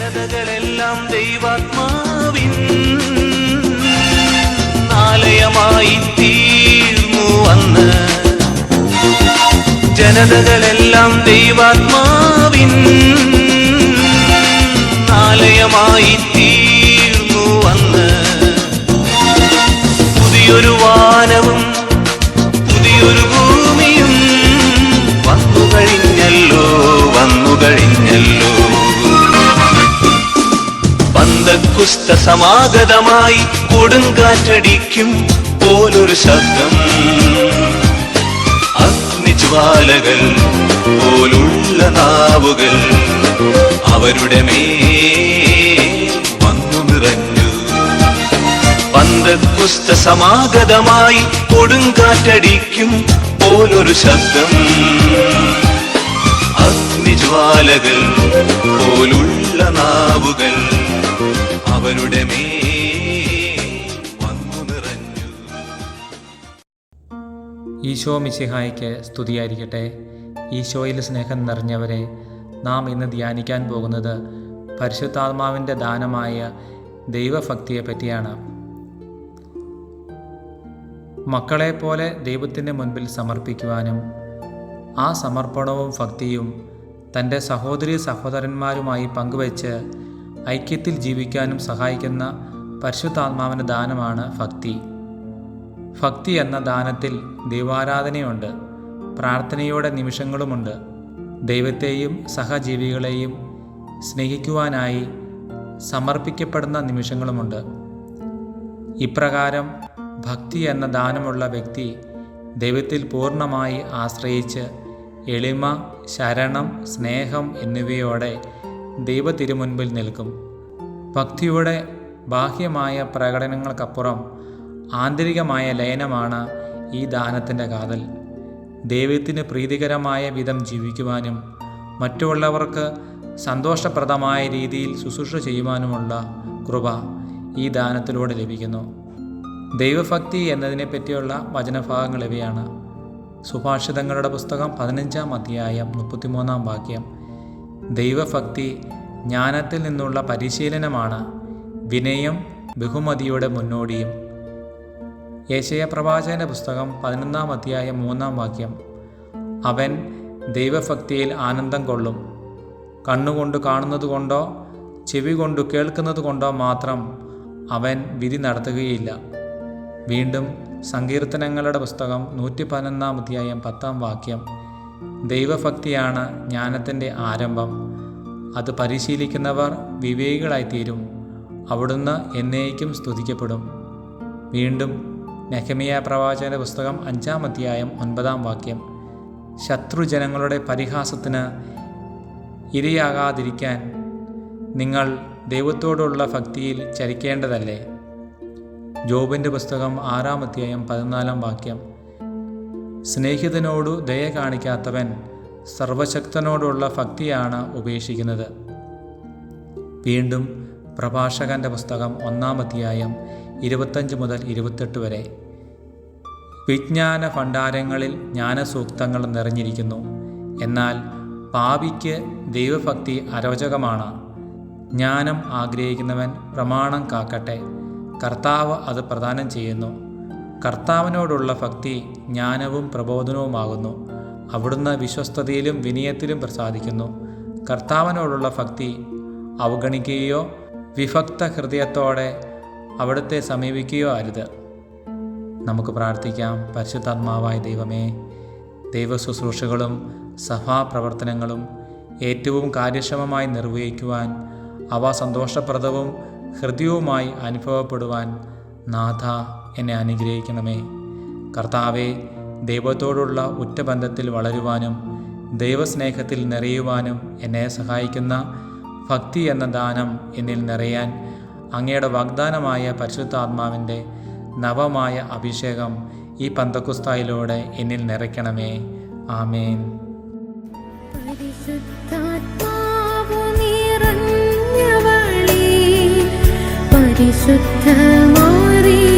ജനതകളെല്ലാം ദൈവാത്മാവിൻ നാലയമായി തീർന്നു വന്ന് ജനതകളെല്ലാം ദൈവാത്മാവിൻ നാലയമായി തീർന്നു വന്ന് പുതിയൊരു വാനവും പന്തക്കുസ്ത സമാഗതമായി കൊടുങ്കാറ്റടിക്കും പോലൊരു ശബ്ദം. അഗ്നിജ്വാലകൾ പോലുള്ള നാവുകൾ അവരുടെ മേ വന്നു നിറഞ്ഞു. പന്തക്കുസ്ത സമാഗതമായി കൊടുങ്കാറ്റടിക്കും പോലൊരു ശബ്ദം. അഗ്നിജ്വാലകൾ പോലുള്ള നാവുകൾ അവരുടെ മേ ഈശോ മിശിഹായ്ക്ക് സ്തുതിയായിരിക്കട്ടെ. ഈശോയിൽ സ്നേഹം നിറഞ്ഞവരെ നാം ഇന്ന് ധ്യാനിക്കാൻ പോകുന്നത് പരിശുദ്ധാത്മാവിന്റെ ദാനമായ ദൈവഭക്തിയെ പറ്റിയാണ്. മക്കളെപ്പോലെ ദൈവത്തിന്റെ മുൻപിൽ സമർപ്പിക്കുവാനും ആ സമർപ്പണവും ഭക്തിയും തന്റെ സഹോദരി സഹോദരന്മാരുമായി പങ്കുവച്ച് ഐക്യത്തിൽ ജീവിക്കാനും സഹായിക്കുന്ന പരിശുദ്ധാത്മാവിന്റെ ദാനമാണ് ഭക്തി. ഭക്തി എന്ന ദാനത്തിൽ ദൈവാരാധനയുണ്ട് പ്രാർത്ഥനയുടെ നിമിഷങ്ങളുമുണ്ട്. ദൈവത്തെയും സഹജീവികളെയും സ്നേഹിക്കുവാനായി സമർപ്പിക്കപ്പെടുന്ന നിമിഷങ്ങളുമുണ്ട്. ഇപ്രകാരം ഭക്തി എന്ന ദാനമുള്ള വ്യക്തി ദൈവത്തിൽ പൂർണമായി ആശ്രയിച്ച് എളിമ ശരണം സ്നേഹം എന്നിവയോടെ ദൈവ തിരുമുൻപിൽ നിൽക്കും. ഭക്തിയുടെ ബാഹ്യമായ പ്രകടനങ്ങൾക്കപ്പുറം ആന്തരികമായ ലയനമാണ് ഈ ദാനത്തിന്റെ കാതൽ. ദൈവത്തിന് പ്രീതികരമായ വിധം ജീവിക്കുവാനും മറ്റുള്ളവർക്ക് സന്തോഷപ്രദമായ രീതിയിൽ ശുശ്രൂഷ ചെയ്യുവാനുമുള്ള കൃപ ഈ ദാനത്തിലൂടെ ലഭിക്കുന്നു. ദൈവഭക്തി എന്നതിനെ പറ്റിയുള്ള വചനഭാഗങ്ങൾ ഇവയാണ്. സുഭാഷിതങ്ങളുടെ പുസ്തകം പതിനഞ്ചാം അധ്യായം മുപ്പത്തിമൂന്നാം വാക്യം. ദൈവഭക്തി ജ്ഞാനത്തിൽ നിന്നുള്ള പരിശീലനമാണ് വിനയം ബഹുമതിയുടെ മുന്നോടിയും. യേശയ പ്രവാചകന്റെ പുസ്തകം പതിനൊന്നാം അധ്യായം മൂന്നാം വാക്യം. അവൻ ദൈവഭക്തിയിൽ ആനന്ദം കൊള്ളും. കണ്ണുകൊണ്ട് കാണുന്നത് കൊണ്ടോ ചെവി കൊണ്ട് കേൾക്കുന്നത് കൊണ്ടോ മാത്രം അവൻ വിധി നടത്തുകയില്ല. വീണ്ടും സങ്കീർത്തനങ്ങളുടെ പുസ്തകം നൂറ്റി പതിനൊന്നാം അധ്യായം പത്താം വാക്യം. ദൈവഭക്തിയാണ് ജ്ഞാനത്തിന്റെ ആരംഭം. അത് പരിശീലിക്കുന്നവർ വിവേകികളായിത്തീരും. അവിടുന്ന് എന്നേക്കും സ്തുതിക്കപ്പെടും. വീണ്ടും നെഹമിയ പ്രവാചകന്റെ പുസ്തകം അഞ്ചാം അധ്യായം ഒൻപതാം വാക്യം. ശത്രുജനങ്ങളുടെ പരിഹാസത്തിന് ഇരയാകാതിരിക്കാൻ നിങ്ങൾ ദൈവത്തോടുള്ള ഭക്തിയിൽ ചരിക്കേണ്ടതല്ലേ? ജോബിന്റെ പുസ്തകം ആറാം അധ്യായം പതിനാലാം വാക്യം. സ്നേഹിതനോടു ദയ കാണിക്കാത്തവൻ സർവശക്തനോടുള്ള ഭക്തിയാണ് ഉപേക്ഷിക്കുന്നത്. വീണ്ടും പ്രഭാഷകന്റെ പുസ്തകം ഒന്നാം അധ്യായം ഇരുപത്തഞ്ച് മുതൽ ഇരുപത്തെട്ട് വരെ. വിജ്ഞാന ഭണ്ഡാരങ്ങളിൽ ജ്ഞാനസൂക്തങ്ങൾ നിറഞ്ഞിരിക്കുന്നു. എന്നാൽ പാപിക്ക് ദൈവഭക്തി അരോചകമാണ്. ജ്ഞാനം ആഗ്രഹിക്കുന്നവൻ പ്രമാണം കാക്കട്ടെ. കർത്താവ് അത് പ്രദാനം ചെയ്യുന്നു. കർത്താവിനോടുള്ള ഭക്തി ജ്ഞാനവും പ്രബോധനവുമാകുന്നു. അവിടുന്ന് വിശ്വസ്തതയിലും വിനയത്തിലും പ്രസാദിക്കുന്നു. കർത്താവിനോടുള്ള ഭക്തി അവഗണിക്കുകയോ വിഭക്ത ഹൃദയത്തോടെ അവിടുത്തെ സമീപിക്കുകയോ അരുത്. നമുക്ക് പ്രാർത്ഥിക്കാം. പരിശുദ്ധാത്മാവായ ദൈവമേ ദൈവശുശ്രൂഷകളും സഭാപ്രവർത്തനങ്ങളും ഏറ്റവും കാര്യക്ഷമമായി നിർവഹിക്കുവാൻ അവ സന്തോഷപ്രദവും ഹൃദയവുമായി അനുഭവപ്പെടുവാൻ നാഥ എന്നെ അനുഗ്രഹിക്കണമേ. കർത്താവെ ദൈവത്തോടുള്ള ഉറ്റബന്ധത്തിൽ വളരുവാനും ദൈവസ്നേഹത്തിൽ നിറയുവാനും എന്നെ സഹായിക്കുന്ന ഭക്തി എന്ന ദാനം എന്നിൽ നിറയാൻ അങ്ങയുടെ വാഗ്ദാനമായ പരിശുദ്ധാത്മാവിന്റെ നവമായ അഭിഷേകം ഈ പന്തക്കുസ്തായിലൂടെ എന്നിൽ നിറയ്ക്കണമേ. ആമേൻ. പരിശുദ്ധ മറിയമേ,